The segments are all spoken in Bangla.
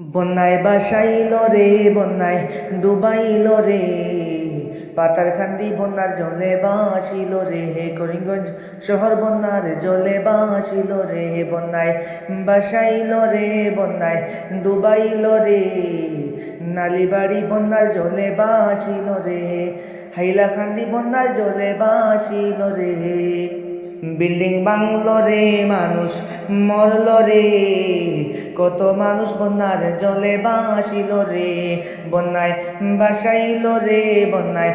বন্যায় বাসাইল রে, বন্যায় ডুবাইল রে। পাতার খান্দি বন্যার জলে বাসিল রে, হে করিমগঞ্জ শহর বন্যার জলে বাসিল রে। হে বন্যায় বাসাইল রে, বন্যায় ডুবাইল রে। নালিবাড়ি বন্যার জলে বাসিল রে হাইলাখান্দি বন্যার জলে বাসিল রে। বিল্ডিং বাংলো রে মানুষ, মরল রে। কত মানুষ বন্যার জলে বাসিল রে, বন্যায় বাসাইল রে, বন্যায়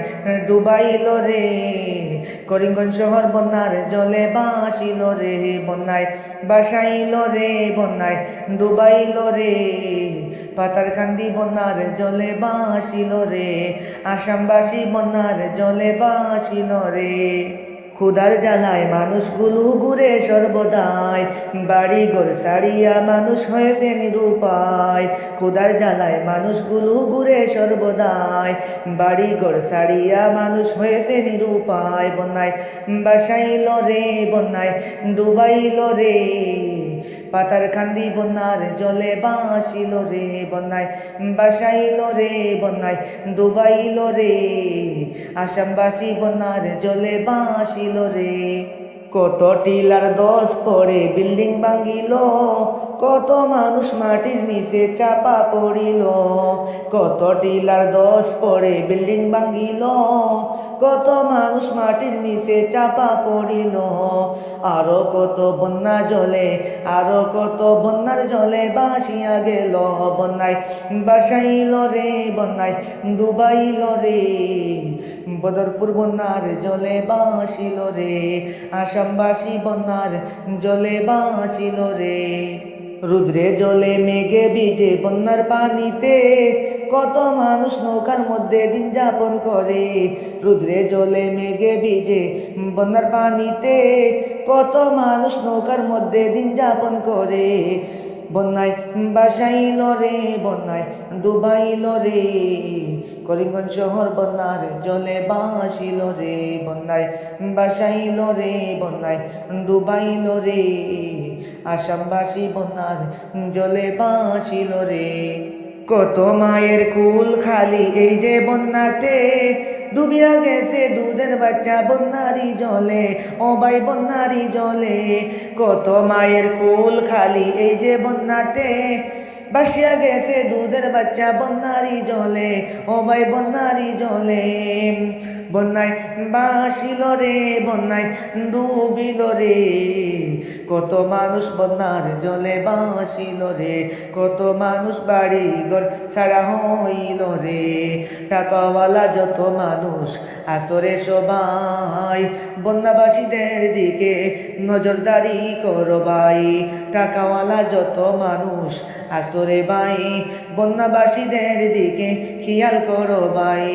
ডুবাইল রে। করিমগঞ্জ শহর বন্যার জলে বাসিল রে, বন্যায় বাসাইল রে, বন্যায় ডুবাইল রে। পাতার কান্দি বন্যার জলে বাসিল রে, আসামবাসী বন্যার জলে বাসিল রে। ক্ষুদার জ্বালায় মানুষগুলো ঘুরে সর্বদায় বাড়ি ঘর সারিয়া মানুষ হয়েছে নিরুপায়। খুদার জ্বালায় মানুষগুলো ঘুরে সর্বদায় বাড়ি ঘর সারিয়া মানুষ হয়েছে নিরুপায়। বন্যায় বাসাইল রে, বন্যায় ডুবাইল রে। পাতার কান্দি বন্যার জলে বাসিল রে বন্যায়, বাসাইল রে বন্যায়, ডুবাইল রে। আসামবাসী বন্যার জলে বাঁশিল রে। কত টিলার দশ পরে বিল্ডিং ভাঙ্গিল কত মানুষ মাটির নিচে চাপা পড়িল, কত টিলার দশ পড়ে বিল্ডিং ভাঙ্গিল কত মানুষ মাটির নিচে চাপা পড়িল, আরও কত বন্যা জলে, আরও কত বন্যার জলে বাসিয়া গেল, বন্যায় বাসাইল রে, বন্যায় ডুবাইল রে, বদরপুর বন্যার জলে বাসিল রে, আসামবাসী বন্যার জলে বাসিল রে। রুদ্রে জলে মেঘে ভিজে বন্যার পানিতে কত মানুষ নৌকার মধ্যে দিন যাপন করে। রুদ্রে জলে মেঘে ভিজে বন্যার পানিতে কত মানুষ নৌকার মধ্যে দিন যাপন করে। বন্যায় বাসাইল রে, বন্যায় ডুবাইল রে, করিমগঞ্জ শহর বন্যার জলে বাসিল রে। বন্যায় বাসাইল রে, বন্যায় ডুবাইল রে। আসামবাসী বন্যার জলে বাঁচিল রে। কত মায়ের কুল খালি এই যে বন্যাতে। ডুবিয়া গেছে দুধের বাচ্চা বন্যারি জলে ভাই বন্যারি জলে। কত মায়ের কুল খালি এই যে বন্যাতে। বাসিয়া গেছে দুধের বাচ্চা বন্যারি জলে, ও ভাই বন্যারি জলে। বন্যায় বাসিল রে, বন্যায় ডুবিল রে। কত মানুষ বন্যার জলে বাসিল রে, কত মানুষ বাড়ি ঘর ছাড়া হইল রে। টাকাওয়ালা যত মানুষ, আসরে সবাই, বন্যাবাসীদের দিকে নজরদারি করো ভাই। টাকাওয়ালা যত মানুষ, আসরে ভাই, বন্যাবাসীদের দিকে খেয়াল করো ভাই।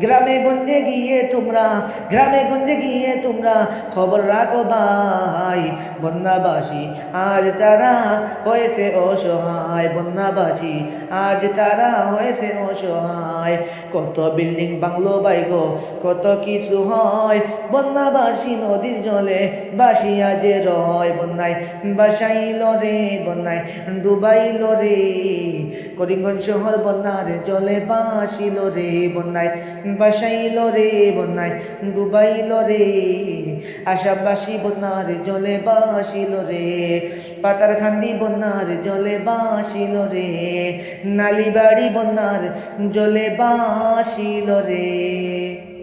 গ্রামে গঞ্জে গিয়ে তোমরা, গ্রামে গঞ্জে গিয়ে তোমরা খবর রাখো ভাই। বন্যাবাসী আজ তারা হয়েছে অসহায়, বন্যাবাসী আজ তারা হয়েছে অসহায়। কত বিল্ডিং বাংলো বাইগো কত কিছু হয়। বন্যাবাসী নদীর জলে বাসিয়া যে রয়, বন্যায় বাসাইল রে, বন্যায় ডুবাইল রে করিমগঞ্জ শহর বন্যার জলে বাসিল রে বন্যায় বাসাইল রে বন্যায়, ডুবাইল রে। আশাবাসী বন্যার জলে বাসিল রে পাতার খান্দি বন্যার জলে বাসিল রে, নালিবাড়ি বন্যার জলে বাসিল রে।